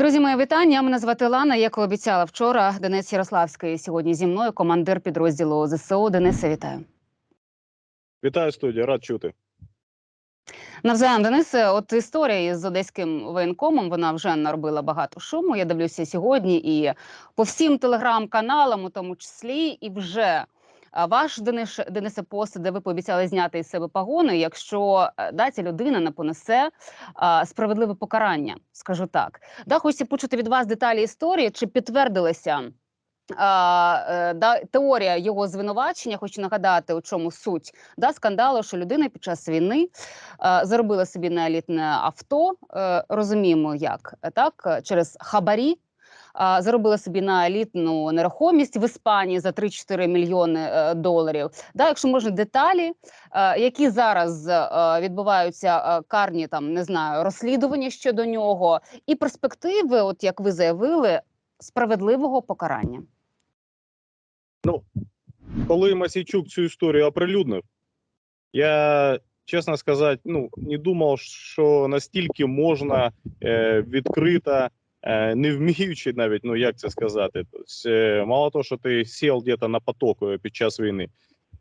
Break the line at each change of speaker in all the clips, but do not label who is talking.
Друзі, моє вітання. Мене звати Лана. Як і обіцяла вчора, Денис Ярославський сьогодні зі мною, командир підрозділу ЗСУ. Денисе, вітаю.
Вітаю студія, рад чути.
Навзаєм, Денисе, от історія з одеським воєнкомом вона вже наробила багато шуму. Я дивлюся сьогодні і по всім телеграм-каналам, у тому числі, і вже ваш Денис Денисе пост, де ви пообіцяли зняти із себе погони, якщо е, да, ця людина не понесе а, справедливе покарання, скажу так. Да, хочеться почути від вас деталі історії, чи підтвердилися. А, е, да, теорія його звинувачення, хочу нагадати, у чому суть да, скандалу, що людина під час війни е, заробила собі на елітне авто. Е, розуміємо, як так через хабарі. Заробила собі на елітну нерухомість в Іспанії за 3-4 мільйони е, доларів. Да, якщо можна деталі, е, які зараз е, відбуваються карні там не знаю розслідування щодо нього, і перспективи, от як ви заявили, справедливого покарання.
Ну, коли Масійчук цю історію оприлюднив, я, чесно сказати, ну, не думав, що настільки можна е, відкрито, не вміючи навіть, ну як це сказати, тобто, е, мало того, що ти сів десь на поток е, під час війни,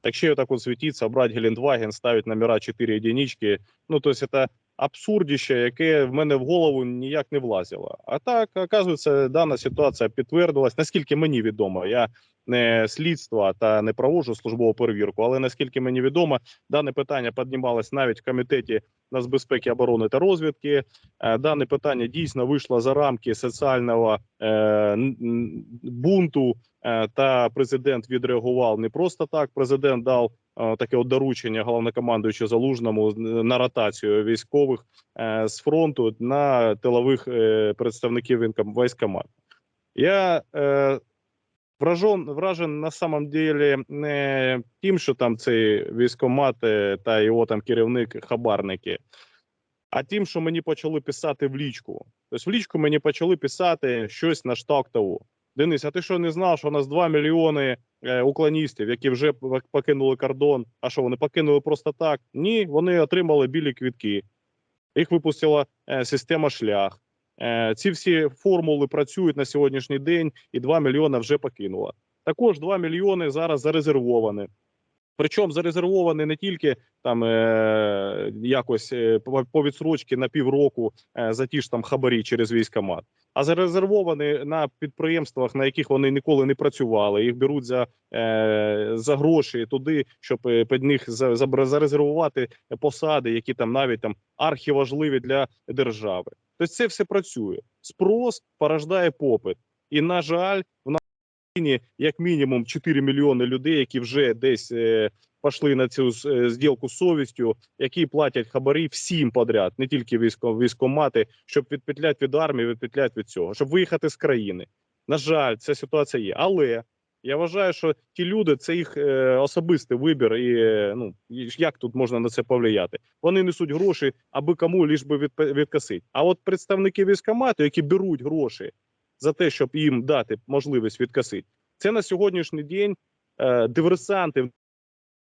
так ще так от світиться, брати Гелендваген, ставить номера 4 единички, ну, тобто, це абсурдіще, яке в мене в голову ніяк не влазило. А так, оказується, дана ситуація підтвердилась, наскільки мені відомо. Я не слідства та не проводжу службову перевірку, але наскільки мені відомо, дане питання піднімалось навіть в комітеті нацбезпеки, оборони та розвідки. Е, Дане питання дійсно вийшло за рамки соціального е, бунту. е, Та президент відреагував не просто так. Президент дав таке от доручення головнокомандуючу залужному на ротацію військових е, з фронту на тилових е, представників військкомат. Я е, вражен, вражен на самом деле не тим, що там цей військкомат е, та його там керівник хабарники, а тим, що мені почали писати в лічку. Тобто в лічку мені почали писати щось на штат того. Денис, а ти що не знав, що у нас 2 мільйони е, уклоністів, які вже покинули кордон? А що вони покинули просто так? Ні, вони отримали білі квітки. Їх випустила е, система шлях. Е, ці всі формули працюють на сьогоднішній день, і 2 мільйони вже покинуло. Також 2 мільйони зараз зарезервовані. Причому зарезервовані не тільки там е, якось е, по, відсрочці на півроку е, за ті ж там хабарі через військомат, а зарезервовані на підприємствах, на яких вони ніколи не працювали. Їх беруть за, е, за гроші туди, щоб е, під них за, за, зарезервувати посади, які там навіть там архіважливі для держави. Тобто це все працює. Спрос порождає попит. І, на жаль, в нашій країні як мінімум 4 мільйони людей, які вже десь е, пішли на цю е, зділку з совістю, які платять хабарі всім подряд, не тільки військо, військомати, щоб відпетлять від армії, відпетлять від цього, щоб виїхати з країни. На жаль, ця ситуація є. Але я вважаю, що ті люди це їх е, особистий вибір, і е, ну як тут можна на це повлияти? Вони несуть гроші, аби кому ліж би від, відкосити. А от представники військомату, які беруть гроші за те, щоб їм дати можливість відкосити, це на сьогоднішній день е, диверсанти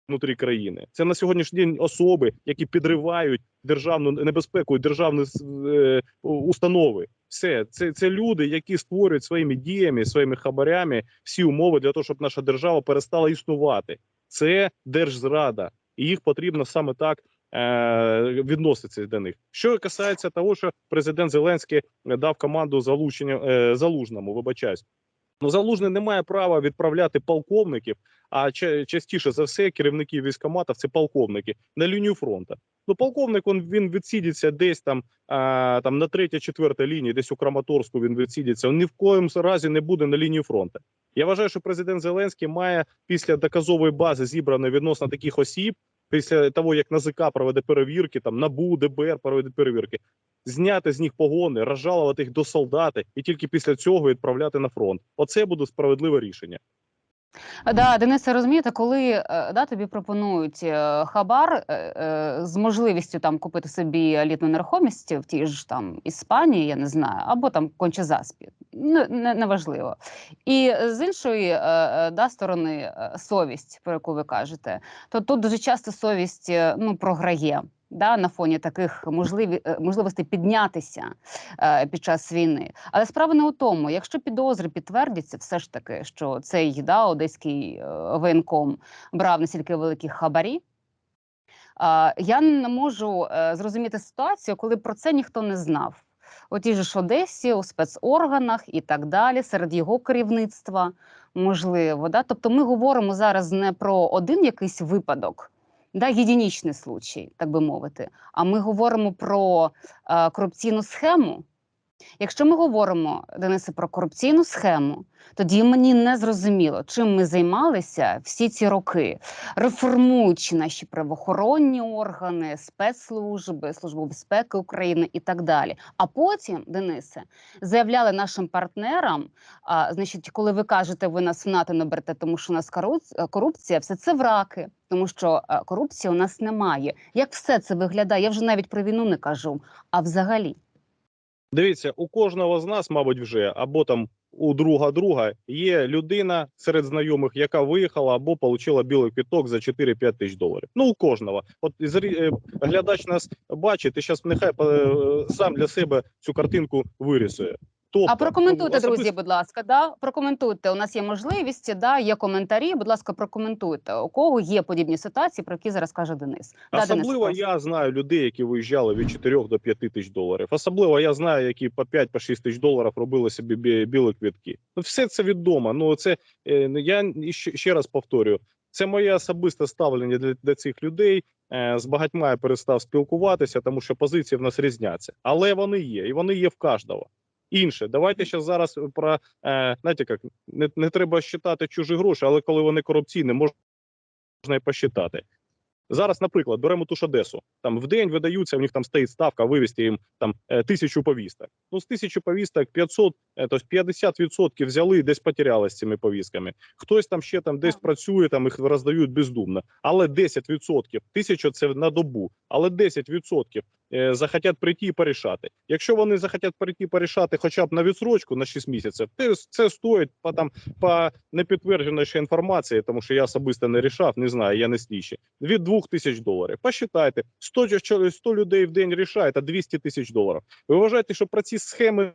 внутрі країни. Це на сьогоднішній день особи, які підривають державну небезпеку і державні е, установи. Все це, це люди, які створюють своїми діями, своїми хабарями всі умови для того, щоб наша держава перестала існувати. Це держзрада, і їх потрібно саме так е, відноситися до них. Що касається того, що президент Зеленський дав команду залучення е, залужному, вибачаюсь. Ну, залужний не має права відправляти полковників, а частіше за все керівники військоматів це полковники на лінію фронту. Ну, полковник він, він відсидиться десь там, а, там на третій, четвертій лінії, десь у Краматорську він відсидиться. Він ні в коєму разі не буде на лінії фронту. Я вважаю, що президент Зеленський має після доказової бази зібраної відносно таких осіб, після того як НАЗК проведе перевірки, там НАБУ, ДБР проведе перевірки, зняти з них погони, розжалувати їх до солдати, і тільки після цього відправляти на фронт. Оце буде справедливе рішення.
Да, Денисе, розумієте, коли е, да, тобі пропонують е, хабар е, з можливістю там купити собі елітну нерухомість в тій ж там Іспанії, я не знаю, або там конче заспі не, неважливо. І з іншої да, сторони, совість, про яку ви кажете, то тут дуже часто совість ну, програє. Да, на фоні таких можливі, е, можливостей піднятися е, під час війни. Але справа не у тому, якщо підозри підтвердяться, все ж таки, що цей да, одеський е, воєнком брав настільки великі хабарі. е, я не можу е, зрозуміти ситуацію, коли про це ніхто не знав. У тій же ж Одесі, у спецорганах і так далі, серед його керівництва, можливо. Да? Тобто ми говоримо зараз не про один якийсь випадок, да, єдинічний случай, так би мовити, а ми говоримо про е, корупційну схему. Якщо ми говоримо, Денисе, про корупційну схему, тоді мені не зрозуміло, чим ми займалися всі ці роки, реформуючи наші правоохоронні органи, спецслужби, службу безпеки України і так далі. А потім, Денисе, заявляли нашим партнерам: а, значить, коли ви кажете, ви нас в НАТО не берете, тому що у нас корупція, все це враки, тому що е, корупції у нас немає. Як все це виглядає? Я вже навіть про війну не кажу, а взагалі.
Дивіться, у кожного з нас, мабуть, вже або там у друга друга є людина серед знайомих, яка виїхала або отримала білий квіток за 4-5 тисяч доларів. Ну у кожного. От е, глядач нас бачить, і зараз нехай е, сам для себе цю картинку вирісує. Тобто,
А прокоментуйте,
ну,
друзі, будь ласка, да? прокоментуйте. У нас є можливість, да, є коментарі. Будь ласка, прокоментуйте. У кого є подібні ситуації, про які зараз каже Денис. Да, Денис,
Особливо
прошу.
я знаю людей, які виїжджали від 4 до 5 тисяч доларів. Особливо я знаю, які по 5 по 6 тисяч доларів робили собі бі- білі квітки. Ну все це відомо. Ну це е, ну, я ще, ще раз повторюю. Це моє особисте ставлення для, для цих людей. Е, З багатьма я перестав спілкуватися, тому що позиції в нас різняться, але вони є, і вони є в кожного. Інше, давайте ще зараз про е, знаєте, як не, не треба считати чужі гроші, але коли вони корупційні, можна і посчитати. Зараз, наприклад, беремо ту ж Одесу. Там в день видаються, у них там стоїть ставка, вивести їм там е, тисячу повісток. Ну, з тисячі повісток 500, е, тобто 50% взяли і десь потеряли з цими повістками. Хтось там ще там десь працює, там їх роздають бездумно. Але 10%, тисяча це на добу, але 10% е, захотять прийти і порішати. Якщо вони захотять прийти порішати хоча б на відсрочку на 6 місяців, це стоїть по там по непідтвердженої ще інформації, тому що я особисто не рішав, не знаю, я не слідчий, від 2 тисяч доларів. Посчитайте, 100, чо- 100 людей в день рішає, та 200 тисяч доларів. Ви вважаєте, що про ці схеми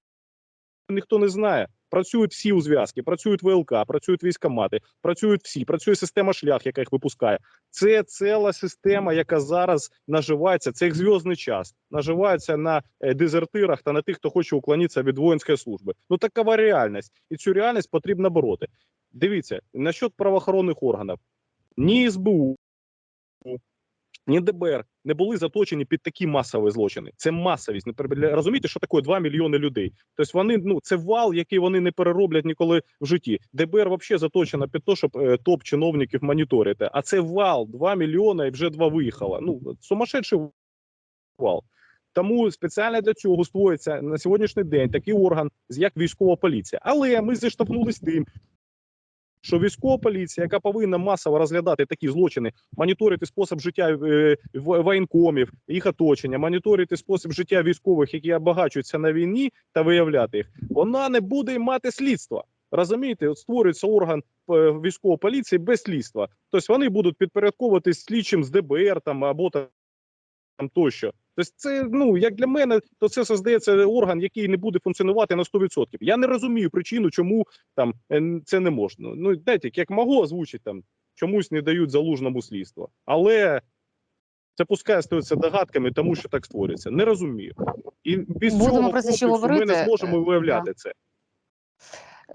ніхто не знає? Працюють всі у зв'язки, працюють ВЛК, працюють військомати, працюють всі, працює система шлях, яка їх випускає. Це ціла система, яка зараз наживається. Це як зв'язний час, наживається на е, дезертирах та на тих, хто хоче уклонитися від воїнської служби. Ну такова реальність, і цю реальність потрібно бороти. Дивіться насчет правоохоронних органів. Ні СБУ, ні ДБР не були заточені під такі масові злочини. Це масовість. Не Розумієте, що таке 2 мільйони людей. Тобто вони ну це вал, який вони не перероблять ніколи в житті. ДБР взагалі заточена під те, щоб е, топ чиновників моніторити. А це вал 2 мільйони і вже два виїхало. Ну сумасшедший вал. Тому спеціально для цього створюється на сьогоднішній день такий орган, як військова поліція. Але ми зіштовхнулися з тим, що військова поліція, яка повинна масово розглядати такі злочини, моніторити спосіб життя е, воєнкомів, їх оточення, моніторити спосіб життя військових, які обагачуються на війні, та виявляти їх, вона не буде мати слідства. Розумієте, от створюється орган е, військової поліції без слідства. Тобто вони будуть підпорядковуватись слідчим з ДБР там або там там тощо. Тобто, це ну як для мене, то це создається орган, який не буде функціонувати на 100%. Я не розумію причину, чому там е, це не можна. Ну знаєте, як можу озвучити там, чомусь не дають залужному слідство, але це пускай стаються догадками, тому що так створюється. Не розумію. І без
Будемо
цього
про це ще
комплексу ми не зможемо
Е,
виявляти це.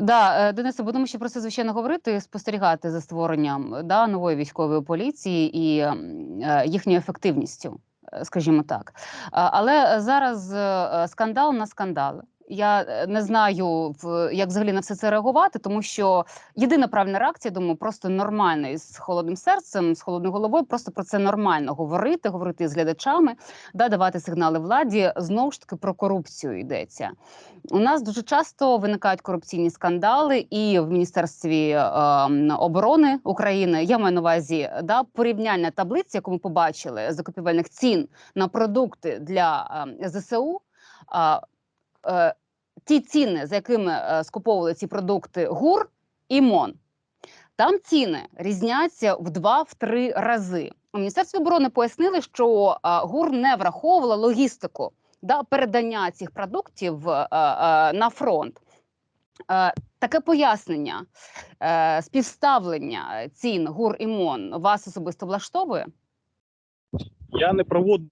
Да, е, Денисе, будемо ще про це звичайно говорити, спостерігати за створенням да, нової військової поліції і е, їхньою ефективністю, скажімо так. Але зараз е, скандал на скандали. Я е, не знаю, як взагалі на все це реагувати, тому що єдина правильна реакція, думаю, просто нормально і з холодним серцем, з холодною головою, просто про це нормально говорити, говорити з глядачами, да, давати сигнали владі. Знову ж таки про корупцію йдеться. У нас дуже часто виникають корупційні скандали, і в міністерстві е, оборони України я маю на увазі да порівняльна таблиця, яку ми побачили закупівельних цін на продукти для е, ЗСУ. Ті ціни, за якими е, скуповували ці продукти ГУР і МОН. Там ціни різняться в 2-3 рази. У Міністерстві оборони пояснили, що е, ГУР не враховувала логістику да, передання цих продуктів е, е, на фронт. Е, таке пояснення, е, співставлення цін ГУР і МОН вас особисто влаштовує?
Я не проводив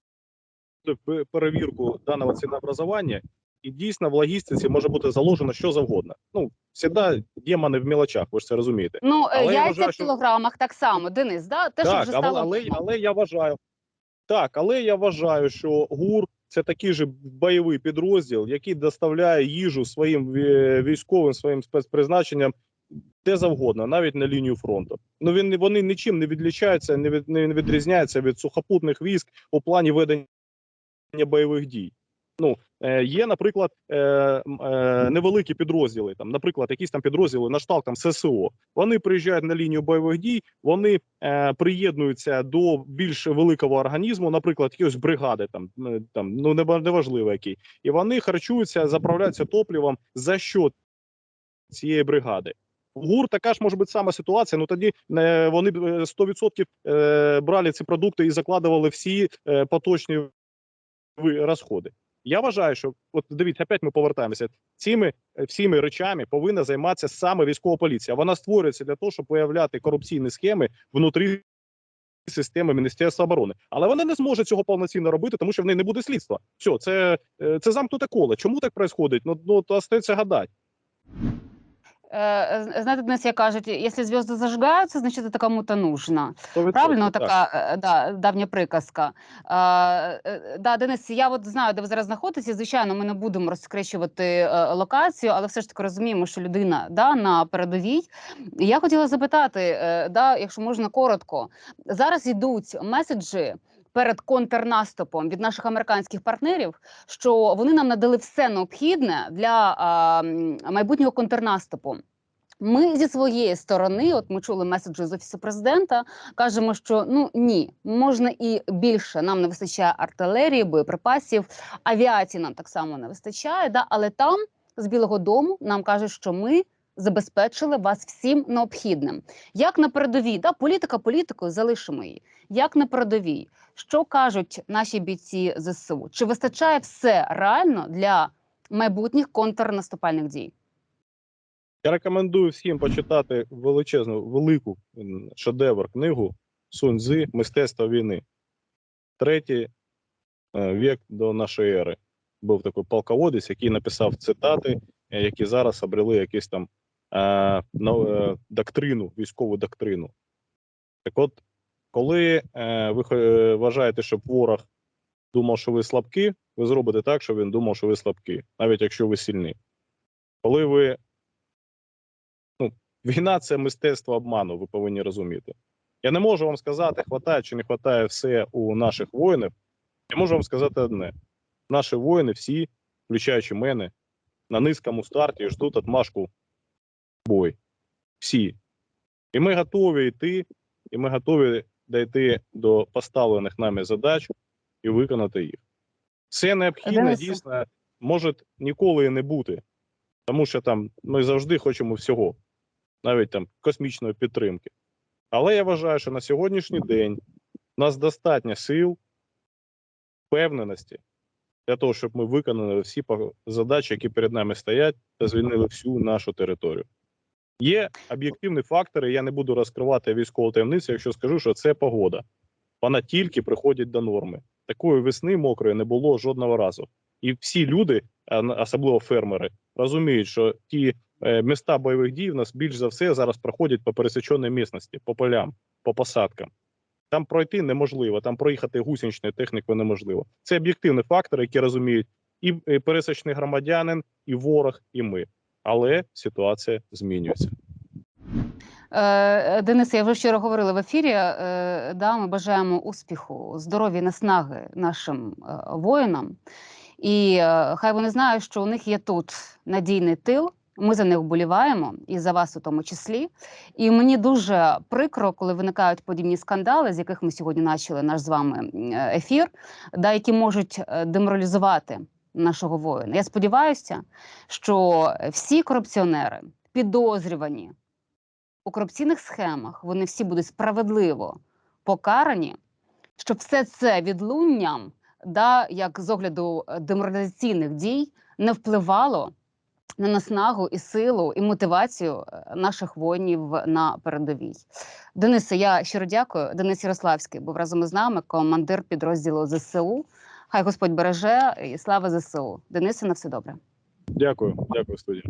перевірку даного цінообразування, і дійсно в логістиці може бути заложено що завгодно. Ну, завжди демони в мілочах, ви ж це розумієте.
Ну, е,
Але я
яйця
вважаю,
в
що-
кілограмах так само, Денис, да? те, що
так,
вже
але,
стало
але, але я вважаю, так, але я вважаю, що ГУР це такий же бойовий підрозділ, який доставляє їжу своїм військовим, своїм спецпризначенням де завгодно, навіть на лінію фронту. Ну він вони нічим не відлічаються, не від не відрізняються від сухопутних військ у плані ведення бойових дій. Ну е, є, наприклад, е, е, невеликі підрозділи, там, наприклад, якісь там підрозділи на штат там ССО. Вони приїжджають на лінію бойових дій, вони приєднуються до більш великого організму, наприклад, якоїсь бригади, там там ну нева- неважливо який, і вони харчуються, заправляються топливом за що цієї бригади. У ГУР така ж може бути сама ситуація. Ну тоді вони б, е, 100% е, брали ці продукти і закладували всі поточні розходи. Я вважаю, що от дивіться, опять ми повертаємося. Цими е, всіми речами повинна займатися саме військова поліція. Вона створюється для того, щоб виявляти корупційні схеми внутрі системи Міністерства оборони. Але вона не зможе цього повноцінно робити, тому що в неї не буде слідства. Все, це, е, це замкнуте коло. Чому так відбувається? Ну, ну то остається гадати.
Е, знаєте, Денис, як кажуть, якщо зв'язки зажигаються, значить це кому-то нужно. Правильно,
так.
така да, давня приказка. Е, да, Денис, я от знаю, де ви зараз знаходитеся. Звичайно, ми не будемо розкрещувати е, локацію, але все ж таки розуміємо, що людина да, на передовій. Я хотіла запитати, е, да, якщо можна коротко, зараз йдуть меседжі. Перед контрнаступом від наших американських партнерів, що вони нам надали все необхідне для а, майбутнього контрнаступу. Ми зі своєї сторони, от ми чули меседжі з офісу президента, кажемо, що ну ні, можна і більше. Нам не вистачає артилерії, боєприпасів, авіації нам так само не вистачає. Да? Але там з Білого Дому нам кажуть, що ми забезпечили вас всім необхідним. Як на передовій, да, політика політикою, залишимо її. Як на передовій, що кажуть наші бійці ЗСУ? Чи вистачає все реально для майбутніх контрнаступальних дій?
Я рекомендую всім почитати величезну, велику шедевр книгу Сунь Цзи Мистецтво війни. Третій е, вік до нашої ери. Був такий полководець, який написав цитати, е, які зараз обрели якусь там доктрину, військову доктрину. Так от, коли е, ви е, вважаєте, щоб ворог думав, що ви слабкі, ви зробите так, щоб він думав, що ви слабкі, навіть якщо ви сильні. Коли ви Війна це мистецтво обману, ви повинні розуміти. Я не можу вам сказати, хватає чи не хватає все у наших воїнів. Я можу вам сказати одне: наші воїни, всі, включаючи мене, на низькому старті ждуть отмашку бой. Всі. І ми готові йти, і ми готові дійти до поставлених нами задач і виконати їх. Все необхідне
Денисе.
дійсно може ніколи і не бути, тому що там ми завжди хочемо всього навіть там космічної підтримки. Але я вважаю, що на сьогоднішній день у нас достатньо сил, впевненості для того, щоб ми виконали всі задачі, які перед нами стоять, та звільнили всю нашу територію. Є об'єктивні фактори, я не буду розкривати військову таємницю, якщо скажу, що це погода. Вона тільки приходить до норми. Такої весни мокрої не було жодного разу. І всі люди, особливо фермери, розуміють, що ті е, міста бойових дій в нас більш за все зараз проходять по пересеченій місності, по полям, по посадкам. Там пройти неможливо, там проїхати гусеничною технікою неможливо. Це об'єктивні фактори, які розуміють і пересічний громадянин, і ворог, і ми. Але ситуація змінюється.
Е, Денис, я вже вчора говорила в ефірі. Е, да, ми бажаємо успіху, здоров'я, наснаги нашим е, воїнам. І е, хай вони знають, що у них є тут надійний тил. Ми за них вболіваємо, і за вас у тому числі. І мені дуже прикро, коли виникають подібні скандали, з яких ми сьогодні почали наш з вами е, ефір, да, які можуть е, деморалізувати нашого воїна. Я сподіваюся, що всі корупціонери підозрювані у корупційних схемах, вони всі будуть справедливо покарані, щоб все це відлунням, да, як з огляду е, деморалізаційних дій, не впливало на наснагу і силу і мотивацію е, наших воїнів на передовій. Денисе, я щиро дякую. Денис Ярославський був разом із нами, командир підрозділу ЗСУ. Хай Господь береже і слава ЗСУ. Денисе, на все добре.
Дякую, дякую, студія.